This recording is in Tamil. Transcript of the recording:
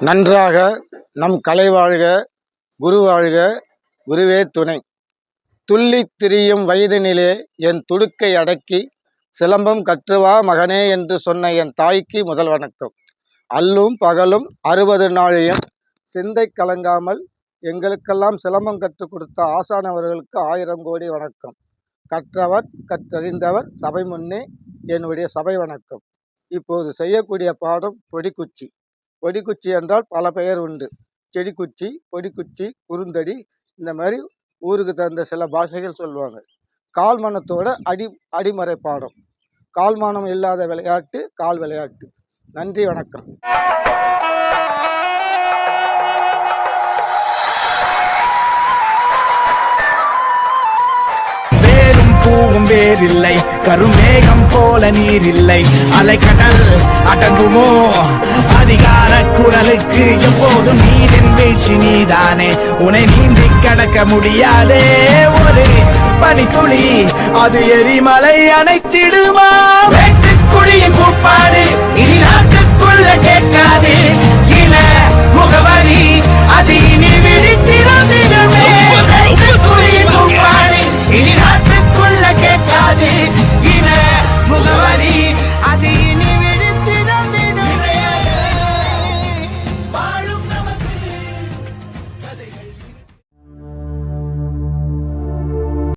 நன்றாக நம் கலை வாழ்க குரு வாழ்க குருவே துணை. துள்ளி திரியும் வயதினிலே என் துடுக்கை அடக்கி சிலம்பம் கற்றுவா மகனே என்று சொன்ன என் தாய்க்கு முதல் வணக்கம். அல்லும் பகலும் அறுபது நாளையும் சிந்தை கலங்காமல் எங்களுக்கெல்லாம் சிலம்பம் கற்றுக் கொடுத்த ஆசான் அவர்களுக்கு ஆயிரம் கோடி வணக்கம். கற்றவர் கற்றறிந்தவர் சபை முன்னே என்னுடைய சபை வணக்கம். இப்போது செய்யக்கூடிய பாடம் பொடிக்குச்சி. கொடிக்குச்சி என்றால் பல பெயர் உண்டு. செடிக்குச்சி பொடிக்குச்சி குறுந்தடி இந்த மாதிரி ஊருக்கு தகுந்த சில பாஷைகள் சொல்லுவாங்க. கால்மணத்தோட அடி அடிமறை பாடம். கால்மானம் இல்லாத விளையாட்டு கால் விளையாட்டு. நன்றி வணக்கம். பூவும் வேறில்லை கருமேகம் போல நீரில்லை. அலைக்கடல் அடங்குமோ? குரலுக்கு எப்போதும் நீரின் வீழ்ச்சி நீதானே. உன்னை நீந்தி கடக்க முடியாதே ஒரு பனித்துளி அது எரிமலை அணைத்திடுமா?